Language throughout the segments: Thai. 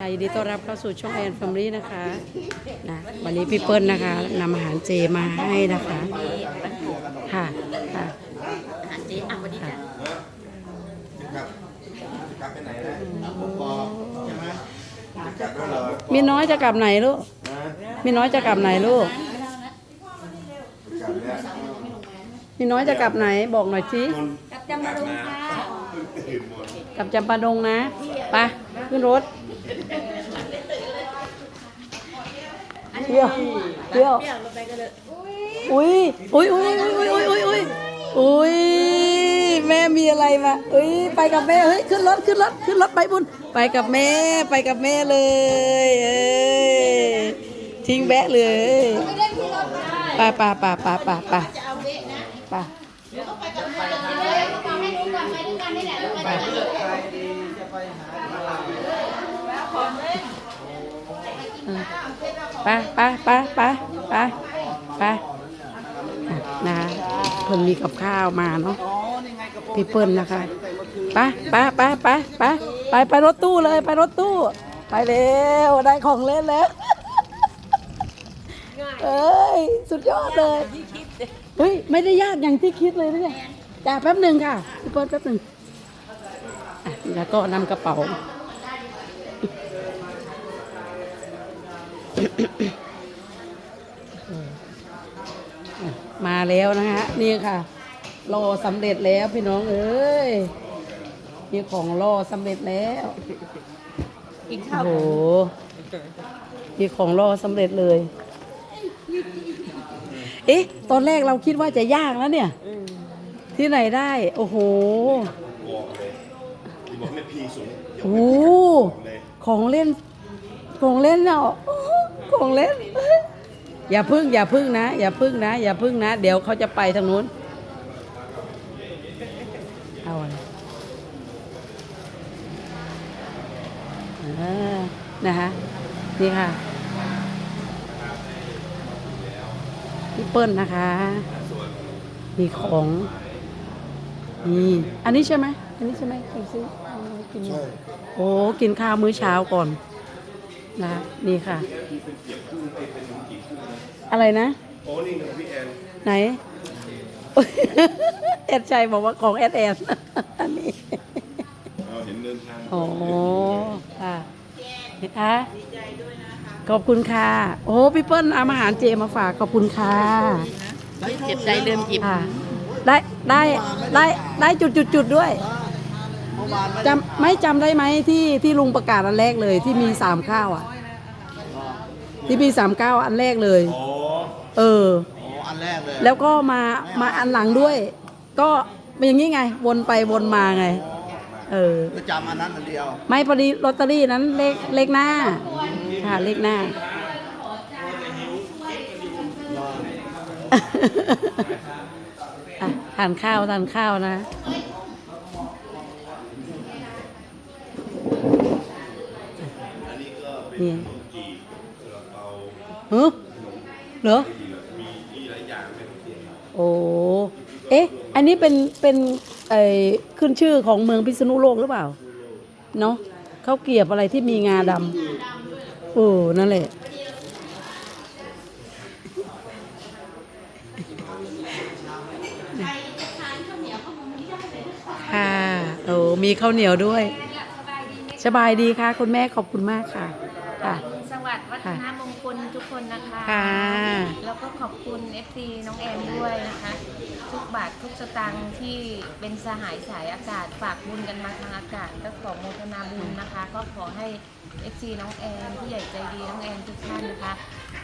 ยินดีต้อนรับเข้าสู่ช่องแอนฟมลี่นะคะนะวันนี้พี่เปิ้ลนะคะนำอาหารเจมาให้นะคะค่ะค่ะอาหารเจ๊อะวันนี้จ้ะกลับกลับไปไหนนะผมพอใช่ไหมจะกลับด้วยเหรอมีน้อยจะกลับไหนลูกนะมีน้อยจะกลับไหนลูกกลับเนี่ยมีน้อยจะกลับไหนบอกหน่อยสิกับจำมาลงค่ะตื่นหมดกลับจำปาดงนะไปขึ้นรถ เที่ยวเที่ยวเปรี้ยวลงไปกันเลยอุ้ยอุ้ยอุ้ยอุ้ยอุ้ยอุ้ยอุ้ยอุ้ยแม่มีอะไรมาอุ้ยไปกับแม่เฮ้ยขึ้นรถขึ้นรถขึ้นรถไปบุญไปกับแม่ไปกับแม่เลยเอ้ยทิ้งแบะเลยไปไปไปไปไปไปไปไป ไปไปไปไปไปอะนะเพิ่นมีกับข้าวมาเนาะพี่เปิ้ลนะคะไปไปไปไปไปไปไปรถตู้เลยไปรถตู้ ไปเร็วได้ของเล่นแล้วเอ้ยสุดยอดเลยเฮ้ยไม่ได้ยากอย่างที่คิดเลยนะเนี่ยจ่าแป๊บหนึ่งค่ะพี่เปิ้ลแป๊บหนึ่งอะแล้วก็นำกระเป๋า มาแล้วนะฮะ นี่ค่ะรอสำเร็จแล้วพี่น้องเอ้ยมีของรอสำเร็จแล้วกินโอ้ข้าวโหมีของรอสำเร็จเลย เอ๊ะ ตอนแรกเราคิดว่าจะยากแล้วเนี่ย ที่ไหนได้ โอ้โหบอกเลยบอกไม่พีสูงโอ้โหของเล่น ของเล่นเนาะโอ้โห ของเล่น อย่าพึ่งอย่าพึ่งนะ อย่าพึ่งนะ อย่าพึ่งนะ เดี๋ยวเขาจะไปทางนู้น เอาอะไรอ่านะคะนี่ค่ะพี่เปิ้ลนะคะ มีของนี่อันนี้ใช่ไหมอันนี้ใช่ไหมกินซิเอาไว้กินใช่โอ้กินข้าวมื้อเช้าก่อน นะนี่ค่ะ อะไรนะโอ้นี่ไงพี่แอนไหนแอดชัยบอกว่าของแอดแอนอันนี้เราเห็นเดินทางโอ้ค่ะคะขอบคุณค่ะ โอ้พี่เปิ้ลเอาอาหารเจมาฝากขอบคุณค่ะเจ็บใจเริ่มจิบค่ะได้ได้ได้ได้จุดจุดจุดด้วย จำไม่จำได้ไหมที่ที่ลุงประกาศอันแรกเลยที่มีสามข้าวอะ ที่มีสามเก้าอันแรกเลย โอ้เออโอ้อันแรกเลยแล้วก็มามาอันหลังด้วย ก็เป็นอย่างนี้ไง วนไปวนมาไง เออประจำอันนั้นอันเดียวไม่พอดีลอตเตอรี่นั้นเลขเลขหน้า ค่ะเลขหน้า อะทานข้าวทานข้าวนะ นี่เฮ้เหรอโอ้เอ๊ะ อันนี้เป็นเป็นไอ้ขึ้นชื่อของเมืองพิษณุโลกหรือเปล่า เนาะเขาวเกรียบอะไรที่มีงาดำโอ้นั่นแหละค่ะโอ้มีข้าวเหนียวด้วย สบายดีค่ะ คุณแม่ขอบคุณมากค่ะ ค่ะ สวัสดิ์วัฒนมงคลทุกคนนะคะค่ะ แล้วก็ขอบคุณ FC น้องแอนด้วยนะคะ ทุกบาททุกสตางค์ที่เป็นสหายสายอากาศฝากบุญกันมาทางอากาศก็ขอโมทนาบุญนะคะ ก็ขอให้ FC น้องแอนผู้ใหญ่ใจดีน้องแอนทุกท่านนะคะ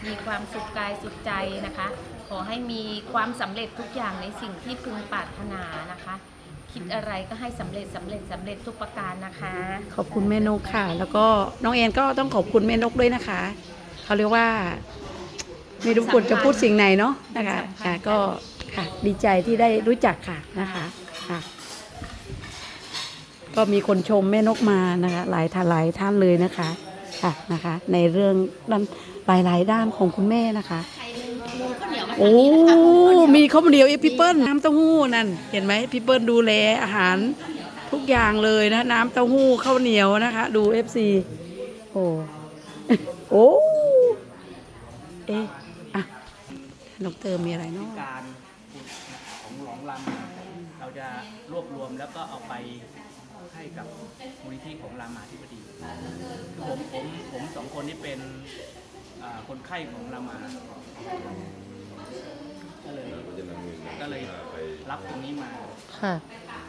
มีความสุขกายสุขใจนะคะ ขอให้มีความสำเร็จทุกอย่างในสิ่งที่พึงปรารถนานะคะ คิดอะไรก็ให้สำเร็จสำเร็จสำเร็จทุกประการนะคะขอบคุณแม่นกค่ะ แล้วก็น้องแอนก็ต้องขอบคุณแม่นกด้วยนะคะเขาเรียกว่า ไม่รู้ควรจะพูดสิ่งไหนเนาะนะคะค่ะก็ค่ะดีใจที่ได้รู้จักค่ะนะคะค่ะ ก็มีคนชมแม่นกมานะคะ หลายท่านหลายท่านเลยนะคะค่ะนะคะ ในเรื่องด้านหลายหลายๆด้านของคุณแม่นะคะ โอ้มีข้าวเหนียวเอพี่เปิ้ลน้ำเต้าหู้นั่น เห็นไหมพี่เปิ้ลดูแลอาหารทุกอย่างเลยนะ น้ำเต้าหู้ข้าวเหนียวนะคะ ดู FC โอ้โอ้เอ๊ะอะน้องเติมมีอะไรเนาะการฝึกของหลองลำเราจะรวบรวมแล้วก็เอาไปให้กับมูลนิธิของรามาธิบดีผมผมผมสองคนนี้เป็นอ่าคนไข้ของรามา ก็เลยก็เลยรับตรงนี้มา ค่ะ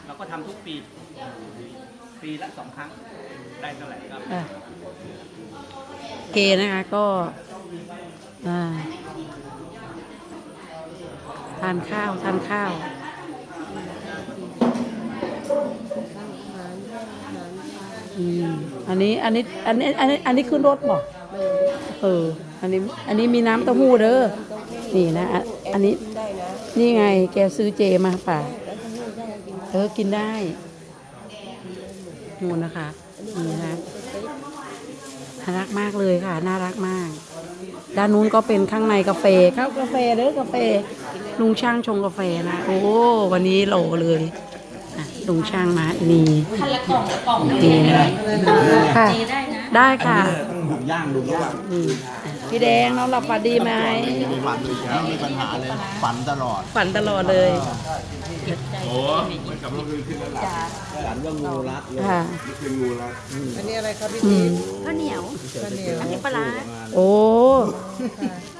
เราก็ทำทุกปี ปีละสองครั้ง ได้เท่าไหร่ก็อะ เกนะคะก็อ่าทานข้าวทานข้าวอืมอันนี้อันนี้อันนี้อันนี้อันนี้ขึ้นรถบอกเออ อันนี้อันนี้มีน้ำเต้าหู้เด้อ นี่นะอะอันนี้นี่ไงแกซื้อเจมาป่ะเออกินได้นูนนะคะนี่นะน่ารักมากเลยค่ะ น่ารักมาก ด้านนู้นก็เป็นข้างในกาแฟข้าวกาแฟเด้อกาแฟลุงช่างชงกาแฟนะโอ้วันนี้โหลเลยอะลุงช่างมานี่คันละกล่องละกล่องนี่นะค่ะเทได้นะได้ค่ะ ต้องดุย่างดุย่างอืม พี่แดงน้องหลับฝันดีไหมมีฝันไม่มีปัญหาเลยฝันตลอดฝันตลอดเลย โอ้มันกลับมาคืนขึ้นแล้วหลับฝันว่างูรัดเลยค่ะ นี่คืองูละอืมข้าวเหนียวอันนี้ปลาร้าโอ้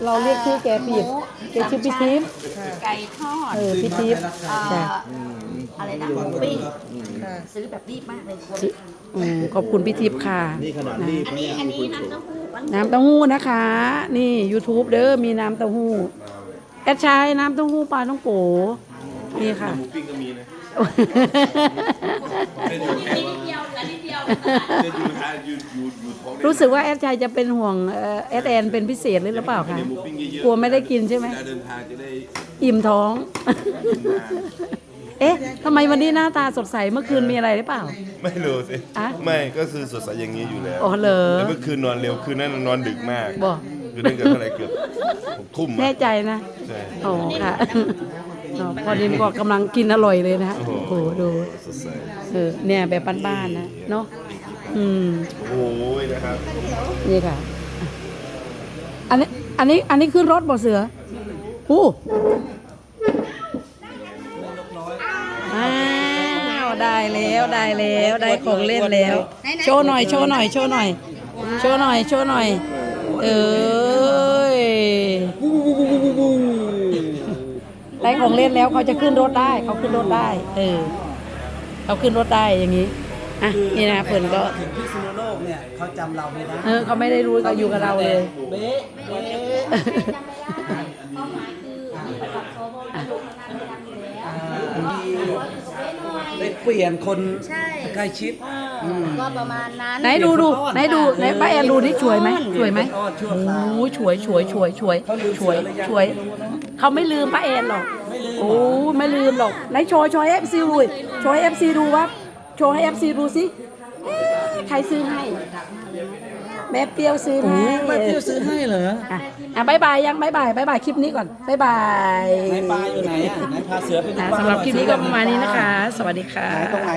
เราเรียกชื่อแกผิดแกชื่อพี่ทิพย์ไก่ทอดเออพี่ทิพย์เอ่อจ้ะอะไรนะหมูปิ้งซื้อแบบรีบมากเลยกลัวชื่ออืมขอบคุณพี่ทิพย์ค่ะ นี่ขนาดรีบอันนี้อันนี้น้ำเต้าหู้ปัง น้ำเต้าหู้นะคะ นี่ YouTube เด้อมีน้ำเต้าหู้แอดชายน้ำเต้าหู้ปลาต้องโกนี่ค่ะหมูปิ้งก็มีนะนิดเดียวละนิดเดียวเดินอยู่ท้ายอยู่อยู่อยู่ท้องได้รู้สึกว่าแอดชายจะเป็นห่วงเอ่อแอดแอนเป็นพิเศษหรือเปล่าคะหมูปิ้งเยอะๆกลัวไม่ได้กินใช่ไหมเวลาเดินทางจะได้อิ่มท้องกินนาน เอ๊ะทำไมวันนี้หน้าตาสดใสเมื่อคืนมีอะไรหรือเปล่า ไม่รู้สิ อะ ไม่ก็คือสดใสอย่างนี้อยู่แล้วอ๋อเหรอ แต่เมื่อคืนนอนเร็วคืนนั้นนอนดึกมากบอกคือตั้งแต่เท่าไหร่เกือบหกทุ่มอะแน่ใจนะ ใช่อ๋อค่ะอ๋อพอดินก็กำลังกินอร่อยเลยนะโอ้โหโอ้โหดูสดใส เออเนี่ยแบบบ้านๆนะเนาะอืม โอ้ยนะครับ นี่ค่ะ อันนี้ อันนี้ อันนี้ขึ้นรถบ่เสืออู้อ้ แล้วได้แล้วได้ของเล่นแล้ว โชว์หน่อยโชว์หน่อยโชว์หน่อย โชว์หน่อยโชว์หน่อย เอ้ยได้ของเล่นแล้วเขาจะขึ้นรถได้เขาขึ้นรถได้ เออเขาขึ้นรถได้อย่างนี้อะนี่นะเพิ่นก็ถึงพิษณุโลกเนี่ยเขาจำเราไม่ได้เออเขาไม่ได้รู้เขาอยู่กับเราเลยเบ๊ะเบ๊ะ เป้าหมายคือมีประวัติโซโบราณลงมานานประจำอยู่แล้ว ได้ เปลี่ยนคนใช่ใกล้ชิดก็ประมาณนั้น ไหนดูดูไหนดูไหนป้าแอนดูนี่ช่วยไหมช่วยไหมอ้อนชั่วโอ้คราวโหช่วยช่วยช่วยช่วยเขาลืมช่วยเสือหรือยังช่วยเขาไม่ลืมป้าแอนหรอกโอ้ไม่ลืมหรอกไหนโชว์โชว์เอฟซีดูดิโชว์เอฟซีดูว่าโชว์ให้เอฟซีดูสิเอ๊ะใครซื้อให้ แม่เปรี้ยวซื้อโอ้ให้แม่เที่ยวซื้อให้เหรออะอะบายบายยังบายบายบายบายคลิปนี้ก่อนบายบายไหนปลาอยู่ไหนอะไหนพาเสือไปดูอะปลาสำหรับน่อยคลิปนี้ก็ประมาณนี้นะคะ สวัสดีค่ะ ไหนตรงไหน